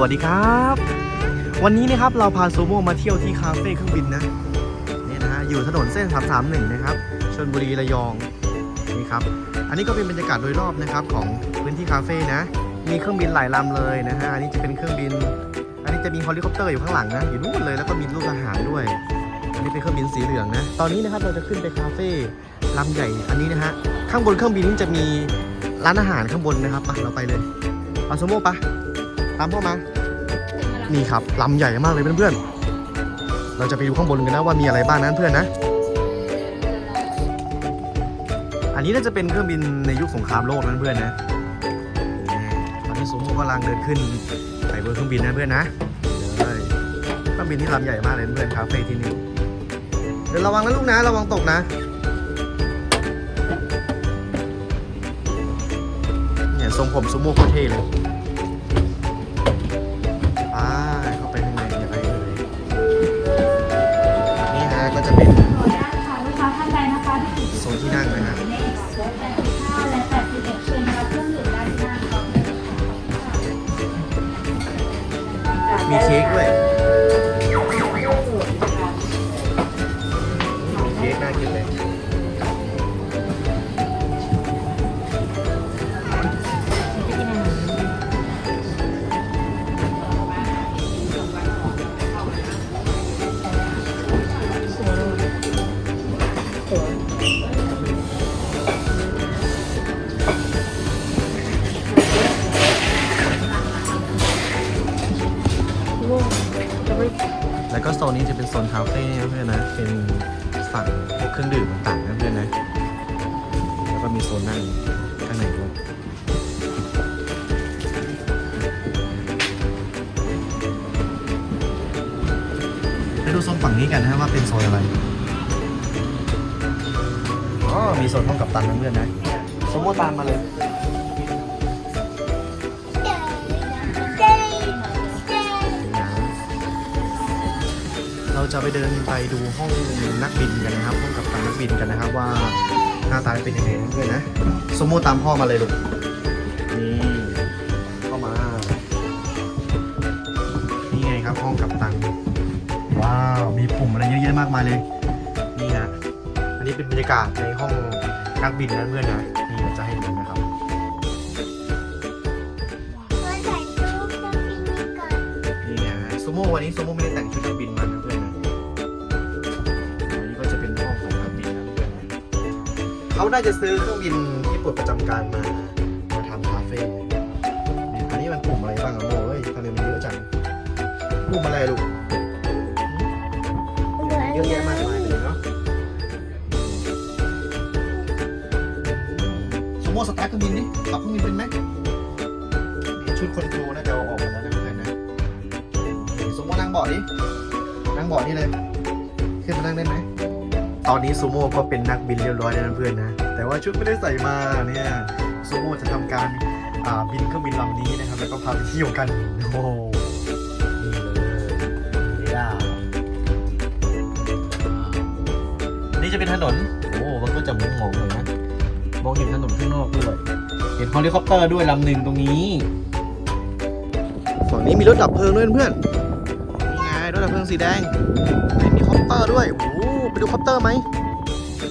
วัสดีครับ วันนี้นะครับเราพาซูโม่มาเที่ยวที่คาเฟ่เครื่องบินนะนี่นะฮะอยู่ถนนเส้น 331 นะครับชลบุรีระยองนี่ครับอันนี้ก็เป็นบรรยากาศโดยรอบนะครับของพื้นที่คาเฟ่นะ มีเครื่องบินหลายลำเลยนะฮะอันนี้จะเป็นเครื่องบิน อันนี้จะมีเฮลิคอปเตอร์อยู่ข้างหลังนะอยู่นู่นเลยแล้วก็มีลูกทหารด้วย อันนี้เป็นเครื่องบินสีเหลืองนะตอนนี้นะครับเราจะขึ้นไปคาเฟ่ลำใหญ่อันนี้นะฮะข้างบนเครื่องบินนี่จะมีร้านอาหารข้างบนนะครับไปเราไปเลยเอาซูโม่ปะ ตามพ่อมา นี่ครับลำใหญ่มากเลยเพื่อนๆ เราจะไปดูข้างบนกันนะว่ามีอะไรบ้างนะเพื่อนนะ อันนี้น่าจะเป็นเครื่องบินในยุคสงครามโลกนะเพื่อนนะ ตอนนี้ซูโม่กำลังเดินขึ้นไปบนเครื่องบินนะเพื่อนนะเลยเครื่องบินที่ลำใหญ่มากเลยเพื่อนคาเฟ่ที่นี่เดี๋ยวระวังนะลูกนะระวังตกนะเนี่ยทรงผมซูโม่โคตรเท่เลย โซนที่นั่งนะครับใน85และ ซนคาเฟ่นะเพื่อนนะ เป็นสั่งพวกเครื่องดื่มต่างๆนะเพื่อนนะ แล้วก็มีโซนนั่งข้างในด้วยไปดูโซนฝั่งนี้กันนะว่าเป็นโซนอะไร อ๋อ มีโซนห้องกับตันนะเพื่อนนะโซโมตามมาเลย จะไปเดินไปดูห้องนักบินกันนะครับห้องกับตันนักบินกันนะครับว่าหน้าตาเป็นยังไงนะเพื่อนนะสมโมตามพ่อมาเลยลูกนี่เข้ามา นี่ไงครับห้องกับตันว้าวมีปุ่มอะไรเยอะแยะมากมายเลยนี่นะอันนี้เป็นบรรยากาศในห้องนักบินนะเพื่อนนะนี่เราจะให้ดูนะครับนี่ไงซูโม่วันนี้ซูโม่ไม่ได้แต่งชุดนักบินมานะเพื่อนนะอัน เขาน่าจะซื้อเครื่องบินที่ปลดประจำการมามาทำคาเฟ่เนี่ยอันนี้มันปุ่มอะไรบ้างอะโม่เอ้ยทำไมมันเยอะจังปุ่มอะไรลูกเยอะแยะมากมายเลยเนาะซูโม่สตาร์ทเครื่องบินดิขับเครื่องบินเป็นไหมชุดคอนโทรน่าจะเอาออกมาแล้วนะเพื่อนนะซูโม่นั่งเบาะดินั่งเบาะนี่เลยขึ้นมานั่งได้ไหม ตอนนี้ซูโม่ก็เป็นนักบินเรียบร้อยแล้วนะเพื่อนนะ แต่ว่าชุดไม่ได้ใส่มาเนี่ยซูโม่จะทำการอ่าบินเครื่องบินลำนี้นะครับ แล้วก็พาไปเที่ยวกันโอ้โหนี่เลยนี่ล่ะนี่จะเป็นถนน โอ้มันก็จะมองๆเลยนะมองเห็นถนนข้างนอกด้วยเห็นเฮลิคอปเตอร์ด้วยลำหนึ่งตรงนี้ฝั่งนี้มีรถดับเพลิงด้วยเพื่อนนี่ไงรถดับเพลิงสีแดงมีคอปเตอร์ด้วยโอ้โห ไปดูคอปเตอร์ไหม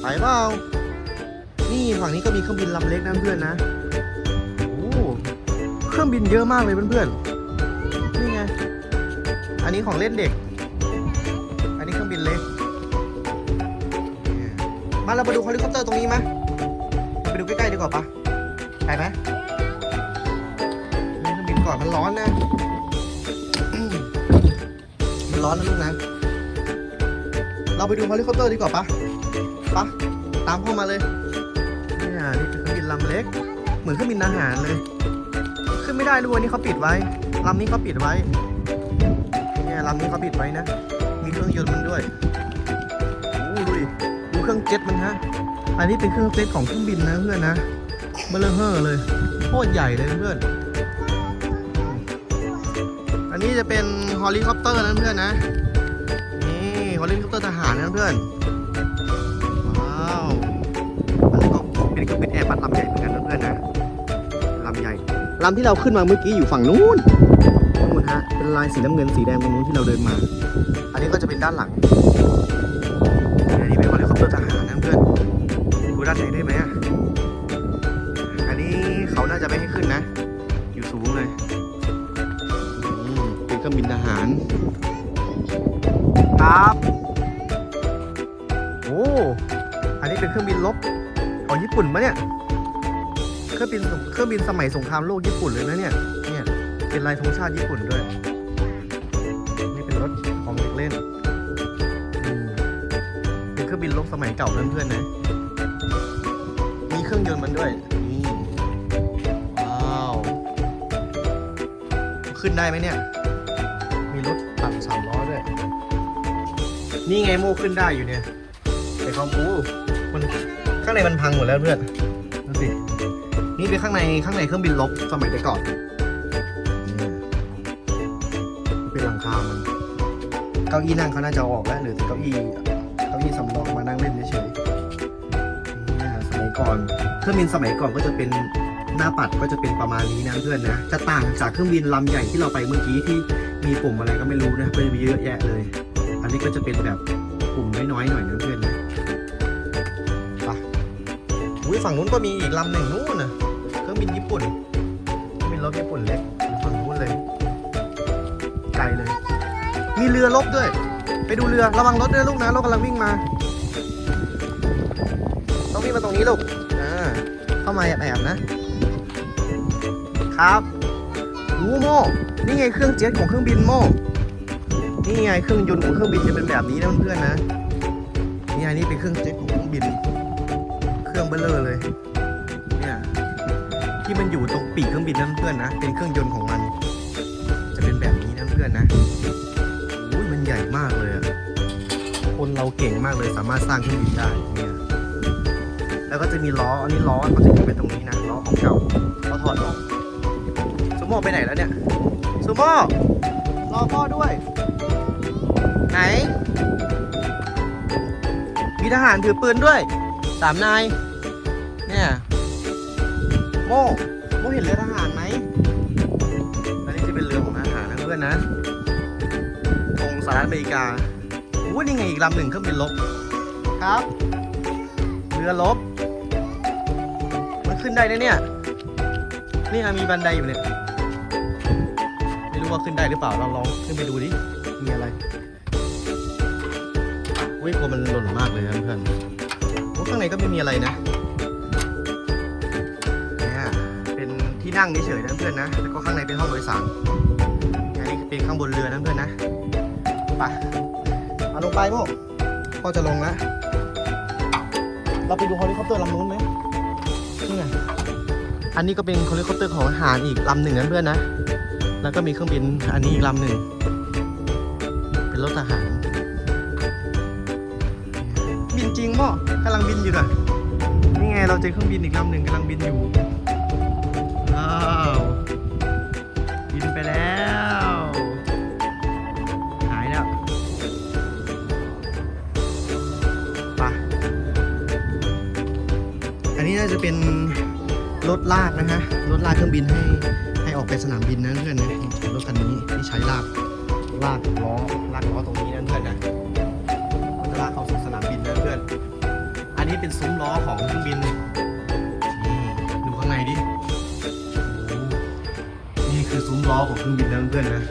ไปเปล่า นี่ฝั่งนี้ก็มีเครื่องบินลำเล็กนะเพื่อนนะ โอ้เครื่องบินเยอะมากเลยเพื่อนๆ นี่ไง อันนี้ของเล่นเด็ก อันนี้เครื่องบินเล็ก มาเรามาดูเฮลิคอปเตอร์ตรงนี้ไหมไปดูใกล้ๆดีกว่าปะไปไหมเล่นเครื่องบินก่อนมันร้อนนะ มันร้อนนะลูกนะ เราไปดูเฮลิคอปเตอร์ดีกว่าปะปะตามพ่อมาเลยเนี่ยนี่คือเครื่องบินลำเล็ก เหมือนเครื่องบินอาหารเลย ขึ้นไม่ได้ด้วยนี่เขาปิดไว้ลำนี้เขาปิดไว้เนี่ยลำนี้เขาปิดไว้นะ มีเครื่องยนต์มันด้วยโอ้ดูดิดูเครื่องเจ็ตมันฮะอันนี้เป็นเครื่องเจ็ตของเครื่องบินนะเพื่อนนะเบลเลอร์เฮอร์เลยโคตรใหญ่เลยเพื่อน อันนี้จะเป็นเฮลิคอปเตอร์นะเพื่อนนะ เขาเฮลิคอปเตอร์ทหารนะเพื่อน ว้าวอันนี้ก็เป็นเครื่องบินแอร์บัสลำใหญ่เหมือนกันนะเพื่อนนะลำใหญ่ลำที่เราขึ้นมาเมื่อกี้อยู่ฝั่งนู้นนู่นฮะเป็นลายสีน้ำเงินสีแดงตรงนู้นที่เราเดินมา อันนี้ก็จะเป็นด้านหลัง รื่องบินเครื่องบินสมัยสงครามโลกญี่ปุ่นเลยนะเนี่ย เนี่ย เป็นลายธงชาติญี่ปุ่นด้วย นี่เป็นรถของเด็กเล่นเป็นเครื่องบินลบสมัยเก่าเพื่อนๆนะ มีเครื่องยนต์มันด้วย นี่ ว้าว ขึ้นได้ไหมเนี่ย มีรถปั่นสามล้อด้วย นี่ไงโม่ขึ้นได้อยู่เนี่ยแต่ความปูมันข้างในมันพังหมดแล้วเพื่อนดูสิ นี่เป็นข้างในข้างในเครื่องบินลบสมัยแต่ก่อนนี่เป็นหลังคามันเก้าอี้นั่งเขาน่าจะออกแล้วเหรือแต่เก้าอี้เก้าอี้สำรองมานั่งเล่นเฉยๆนี่สมัยก่อนเครื่องบินสมัยก่อนก็จะเป็นหน้าปัดก็จะเป็นประมาณนี้นะเพื่อนนะจะต่างจากเครื่องบินลำใหญ่ที่เราไปเมื่อกี้ที่มีปุ่มอะไรก็ไม่รู้นะก็จะมีเยอะแยะเลย อันนี้ก็จะเป็นแบบปุ่มน้อยๆหน่อยนะเพื่อนนะไปอุ้ยฝั่งนู้นก็มีอีกลำหนึ่งนู้นนะเครื่อง บินญี่ปุ่นเครื่องบินรบญี่ปุ่นเล็กอยู่ฝั่งนู้นเลย ไกลเลย มีเรือลบด้วย ไปดูเรือ ระวังรถด้วยลูกนะ รถกำลังวิ่งมา ต้องวิ่งมาตรงนี้ลูก อ่า เข้ามาแอบๆนะ ครับโอ้โม่ นี่ไงเครื่องเจ็ตของเครื่องบินโม่นี่ไงเครื่องยนต์ของเครื่องบินจะเป็นแบบนี้นะเพื่อนๆนะ นี่ไงนี่เป็นเครื่องเจ็ตของเครื่องบิน เครื่องเบลเลอร์เลย ที่มันอยู่ตรงปีกเครื่องบินนะเพื่อนๆนะ เป็นเครื่องยนต์ของมัน จะเป็นแบบนี้นะเพื่อนๆนะอุ้ยมันใหญ่มากเลยอะคนเราเก่งมากเลยสามารถสร้างเครื่องบินได้เนี่ยแล้วก็จะมีล้อ อันนี้ล้อเขาจะอยู่เป็นตรงนี้นะล้อของเก่าเขาถอดออกซูโม่ไปไหนแล้วเนี่ยซูโม่รอพ่อด้วย ไหน มีทหารถือปืนด้วยสามนายเนี่ย โม่โม่เห็นเรือทหารไหมอันนี้จะเป็นเรือของทหารนะเพื่อนนะธงสหรัฐอเมริกาอู้นี่ไงอีกลำหนึ่งเครื่องบินลบ ครับ เรือลบ มันขึ้นได้นะเนี่ย นี่นะมีบันไดอยู่เนี่ย ไม่รู้ว่าขึ้นได้หรือเปล่า เราลองขึ้นไปดูดิ มีอะไรอุ้ยกลัวมันหล่นมากเลยนะเพื่อนโอ้ข้างในก็ไม่มีอะไรนะ นที่นั่งเฉยๆนะเพื่อนนะ แล้วก็ข้างในเป็นห้องโดยสารอันนี้เป็นข้างบนเรือนะเพื่อนนะไปเอาลงไปพวกพ่อจะลงแล้ว เราไปดูเฮลิคอปเตอร์ลำนู้นไหมนี่ไง อันนี้ก็เป็นเฮลิคอปเตอร์ของทหารอีกลำหนึ่งนะเพื่อนนะ แล้วก็มีเครื่องบินอันนี้อีกลำหนึ่ง เป็นรถทหาร บินจริงพ่อกำลังบินอยู่น่ะนี่ไงเราเจอเครื่องบินอีกลำหนึ่งกำลังบินอยู่ ว้าวบินไปแล้วหายแล้วไปอันนี้น่าจะเป็นรถลากนะฮะรถลากเครื่องบินให้ให้ออกไปสนามบินนะเพื่อนนะรถคันนี้ที่ใช้ลากลากล้อลากล้อตรงนี้นะเพื่อนนะมันจะลากเข้าสู่สนามบินนะเพื่อน อันนี้เป็นซุ้มล้อของเครื่องบินดูข้างในดิ คือซุ้มล้อของเครื่องบินนะเพื่อนๆนะ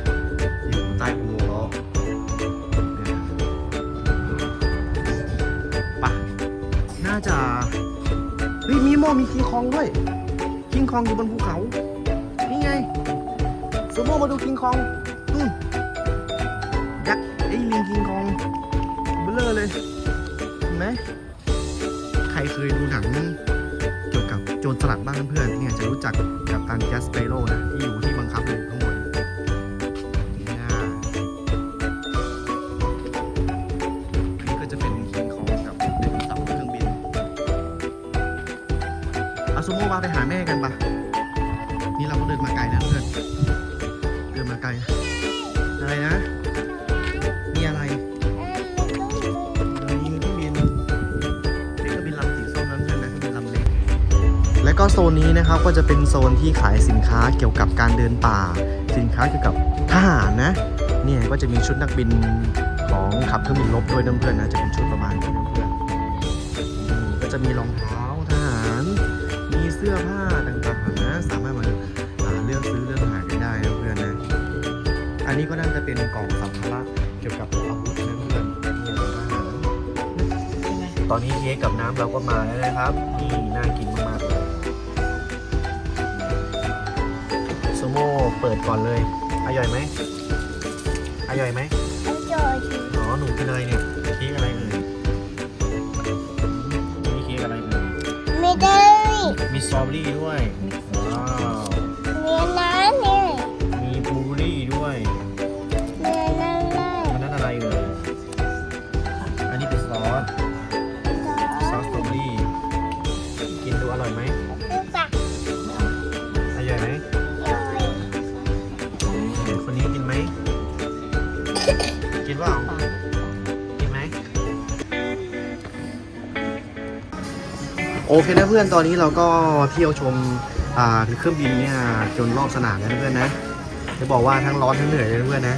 อยู่ใต้อุโมงค์ล้อเนี่ยไปะน่าจะเฮ้ยมีโมมีคิงคองด้วยคิงคองอยู่บนภูเขา นี่ไงซูโม่มาดูคิงคองนู่นยักษ์ไอ้ลิงคิงคองเบลอเลยเห็นไหมใครเคยดูหนังเกี่ โจรสลัดบ้างเพื่อนๆเนี่ยจะรู้จักกับตันแกสเปโร่นะที่อยู่ที่บังคับอยู่ข้างบนนี่ก็จะเป็นคิงของกับเด็กตับเครื่องบินอาซูโม่าไปหาแม่กันปะ และก็โซนนี้นะครับก็จะเป็นโซนที่ขายสินค้าเกี่ยวกับการเดินป่า สินค้าเกี่ยวกับทหารนะเนี่ยก็จะมีชุดนักบินของขับเครื่องบินรบด้วยเพื่อนๆนะจะเป็นชุดประมาณนี้เพื่อนก็จะมีรองเท้าทหาร มีเสื้อผ้าต่างๆนะสามารถมาเลือกซื้อเลือกหากันได้นะเพื่อนนะอันนี้ก็น่าจะเป็นกล่องสัมภาระเกี่ยวกับอาวุธนะเพื่อนตอนนี้เค้กกับน้ำเราก็มาแล้วนะครับนี่น่ากิน เปิดก่อนเลยอร่อยไหมอร่อยไหมอ๋อหนูกินอะไรเนี่ยเค้กอะไรเอ่ยนี่เค้กอะไรเอ่ยไม่ได้มีสตรอเบอรี่ด้วย โอเคนะเพื่อนตอนนี้เราก็เที่ยวชมอ่าเครื่องบินเนี่ยจนรอบสนามแล้วนะเพื่อนนะจะบอกว่าทั้งร้อนทั้งเหนื่อยเลยนะเพื่อนนะ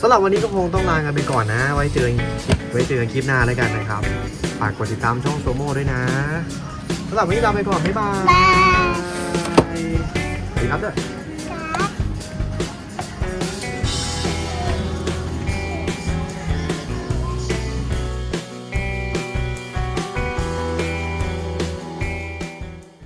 สำหรับวันนี้ก็คงต้องลากันไปก่อนนะ ไว้เจอกันคลิปไว้เจอกันคลิปหน้าแล้วกันนะครับฝากกดติดตามช่องโซโม่ด้วยนะสำหรับวันนี้ลาไปก่อนบ๊ายบายบายสวัสดีครับเด้อ